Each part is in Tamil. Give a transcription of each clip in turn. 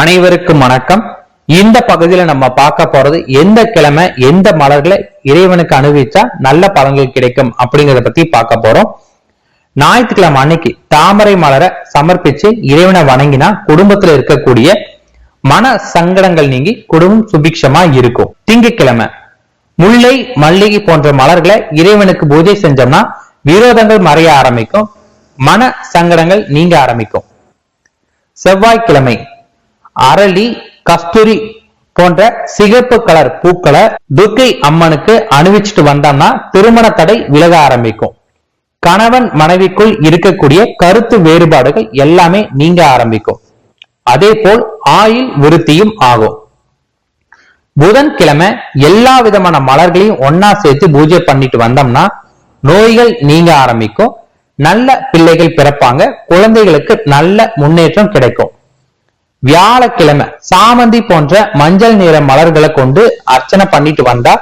அனைவருக்கும் வணக்கம். இந்த பகுதியில நம்ம பார்க்க போறது எந்த கிழமை எந்த மலர்களை இறைவனுக்கு அனுபவிச்சா நல்ல பலன்கள் கிடைக்கும் அப்படிங்கறத பத்தி பார்க்க போறோம். ஞாயிற்றுக்கிழமை அன்னைக்கு தாமரை மலரை சமர்ப்பிச்சு இறைவனை வணங்கினா குடும்பத்துல இருக்கக்கூடிய மன சங்கடங்கள் நீங்கி குடும்பம் சுபிக்ஷமா இருக்கும். திங்கட்கிழமை முல்லை மல்லிகை போன்ற மலர்களை இறைவனுக்கு பூஜை செஞ்சோம்னா விரோதங்கள் மறைய ஆரம்பிக்கும் மன சங்கடங்கள் நீங்க ஆரம்பிக்கும். செவ்வாய்க்கிழமை அரளி கஸ்தூரி போன்ற சிகப்பு கலர் பூக்களை துர்க்கை அம்மனுக்கு அணிவிச்சுட்டு வந்தோம்னா திருமண தடை விலக ஆரம்பிக்கும். கணவன் மனைவிக்குள் இருக்கக்கூடிய கருத்து வேறுபாடுகள் எல்லாமே நீங்க ஆரம்பிக்கும். அதே போல் ஆயில் விருத்தியும் ஆகும். புதன்கிழமை எல்லா விதமான மலர்களையும் ஒன்னா சேர்த்து பூஜை பண்ணிட்டு வந்தோம்னா நோய்கள் நீங்க ஆரம்பிக்கும். நல்ல பிள்ளைகள் பிறப்பாங்க. குழந்தைகளுக்கு நல்ல முன்னேற்றம் கிடைக்கும். வியாழக்கிழமை சாமந்தி போன்ற மஞ்சள் நிற மலர்களை கொண்டு அர்ச்சனை பண்ணிட்டு வந்தா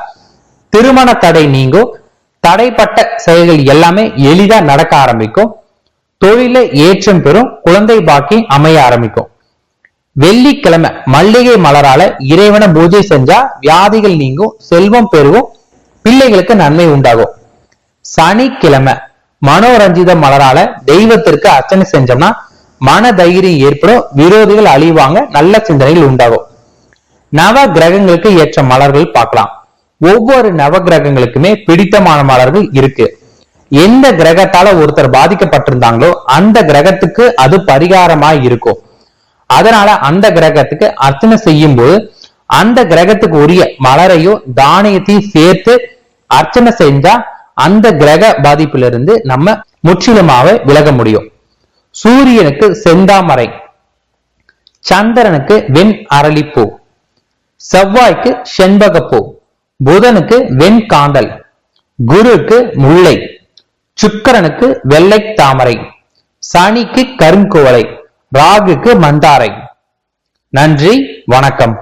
திருமண தடை நீங்கும். தடைப்பட்ட செயல்கள் எல்லாமே எளிதா நடக்க ஆரம்பிக்கும். தொழில ஏற்றம் பெறும். குழந்தை பாக்கி அமைய ஆரம்பிக்கும். வெள்ளிக்கிழமை மல்லிகை மலரால இறைவனை பூஜை செஞ்சா வியாதிகள் நீங்கும் செல்வம் பெருகும் பிள்ளைகளுக்கு நன்மை உண்டாகும். சனிக்கிழமை மனோரஞ்சித மலரால தெய்வத்திற்கு அர்ச்சனை செஞ்சோம்னா மன தைரியம் ஏற்படும் விரோதிகள் அழிவாங்க நல்ல சிந்தனைகள் உண்டாகும். நவ கிரகங்களுக்கு ஏற்ற மலர்கள் பார்க்கலாம். ஒவ்வொரு நவ கிரகங்களுக்குமே பிடித்தமான மலர்கள் இருக்கு. எந்த கிரகத்தால ஒருத்தர் பாதிக்கப்பட்டிருந்தாங்களோ அந்த கிரகத்துக்கு அது பரிகாரமா இருக்கும். அதனால அந்த கிரகத்துக்கு அர்ச்சனை செய்யும் போது அந்த கிரகத்துக்கு உரிய மலரையும் தானியத்தையும் சேர்த்து அர்ச்சனை செஞ்சா அந்த கிரக பாதிப்பிலிருந்து நம்ம முற்றிலுமாவே விலக முடியும். சூரியனுக்கு செந்தாமரை சந்திரனுக்கு வெண் அரளிப்பூ செவ்வாய்க்கு செண்பகப்பூ புதனுக்கு வெண்காந்தல் குருக்கு முல்லை சுக்கரனுக்கு வெள்ளை தாமரை சனிக்கு கருங்குவளை ராகுக்கு மந்தாரை. நன்றி வணக்கம்.